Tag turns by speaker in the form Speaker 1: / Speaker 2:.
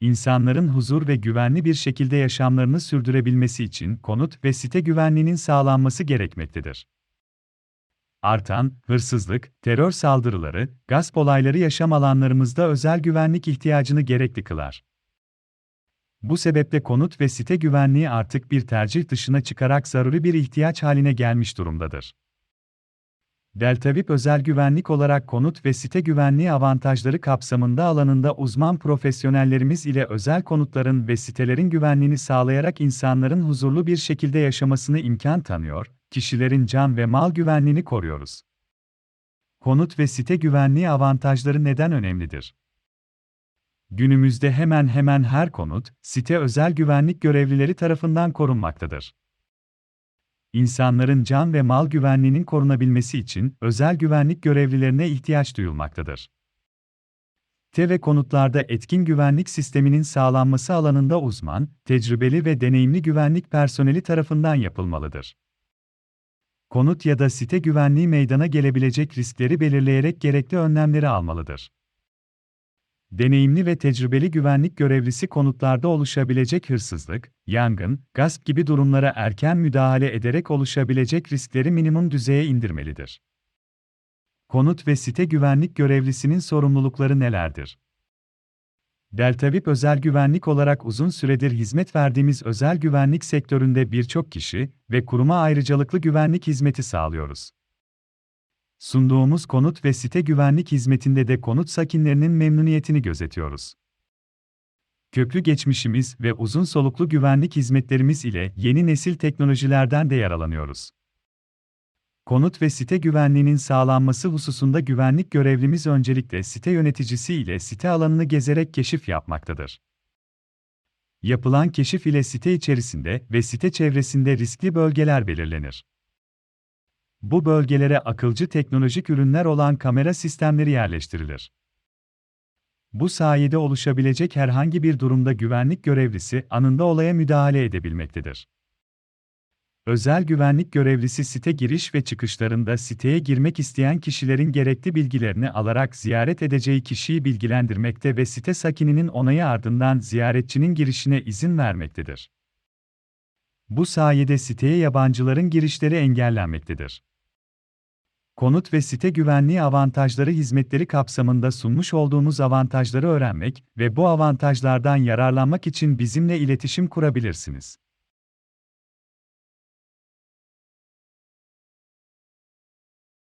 Speaker 1: insanların huzur ve güvenli bir şekilde yaşamlarını sürdürebilmesi için konut ve site güvenliğinin sağlanması gerekmektedir. Artan hırsızlık, terör saldırıları, gasp olayları yaşam alanlarımızda özel güvenlik ihtiyacını gerekli kılar. Bu sebeple konut ve site güvenliği artık bir tercih dışına çıkarak zaruri bir ihtiyaç haline gelmiş durumdadır. Deltavip özel güvenlik olarak konut ve site güvenliği avantajları kapsamında alanında uzman profesyonellerimiz ile özel konutların ve sitelerin güvenliğini sağlayarak insanların huzurlu bir şekilde yaşamasını imkan tanıyor, kişilerin can ve mal güvenliğini koruyoruz. Konut ve site güvenliği avantajları neden önemlidir? Günümüzde hemen hemen her konut, site özel güvenlik görevlileri tarafından korunmaktadır. İnsanların can ve mal güvenliğinin korunabilmesi için özel güvenlik görevlilerine ihtiyaç duyulmaktadır. Te ve konutlarda etkin güvenlik sisteminin sağlanması alanında uzman, tecrübeli ve deneyimli güvenlik personeli tarafından yapılmalıdır. Konut ya da site güvenliği meydana gelebilecek riskleri belirleyerek gerekli önlemleri almalıdır deneyimli ve tecrübeli güvenlik görevlisi konutlarda oluşabilecek hırsızlık, yangın, gasp gibi durumlara erken müdahale ederek oluşabilecek riskleri minimum düzeye indirmelidir. Konut ve site güvenlik görevlisinin sorumlulukları nelerdir? Deltavip özel güvenlik olarak uzun süredir hizmet verdiğimiz özel güvenlik sektöründe birçok kişi ve kuruma ayrıcalıklı güvenlik hizmeti sağlıyoruz. Sunduğumuz konut ve site güvenlik hizmetinde de konut sakinlerinin memnuniyetini gözetiyoruz. Köklü geçmişimiz ve uzun soluklu güvenlik hizmetlerimiz ile yeni nesil teknolojilerden de yararlanıyoruz. Konut ve site güvenliğinin sağlanması hususunda güvenlik görevlimiz öncelikle site yöneticisi ile site alanını gezerek keşif yapmaktadır. Yapılan keşif ile site içerisinde ve site çevresinde riskli bölgeler belirlenir. Bu bölgelere akılcı teknolojik ürünler olan kamera sistemleri yerleştirilir. Bu sayede oluşabilecek herhangi bir durumda güvenlik görevlisi anında olaya müdahale edebilmektedir. Özel güvenlik görevlisi site giriş ve çıkışlarında siteye girmek isteyen kişilerin gerekli bilgilerini alarak ziyaret edeceği kişiyi bilgilendirmekte ve site sakininin onayı ardından ziyaretçinin girişine izin vermektedir. Bu sayede siteye yabancıların girişleri engellenmektedir konut ve site güvenliği avantajları hizmetleri kapsamında sunmuş olduğumuz avantajları öğrenmek ve bu avantajlardan yararlanmak için bizimle iletişim kurabilirsiniz.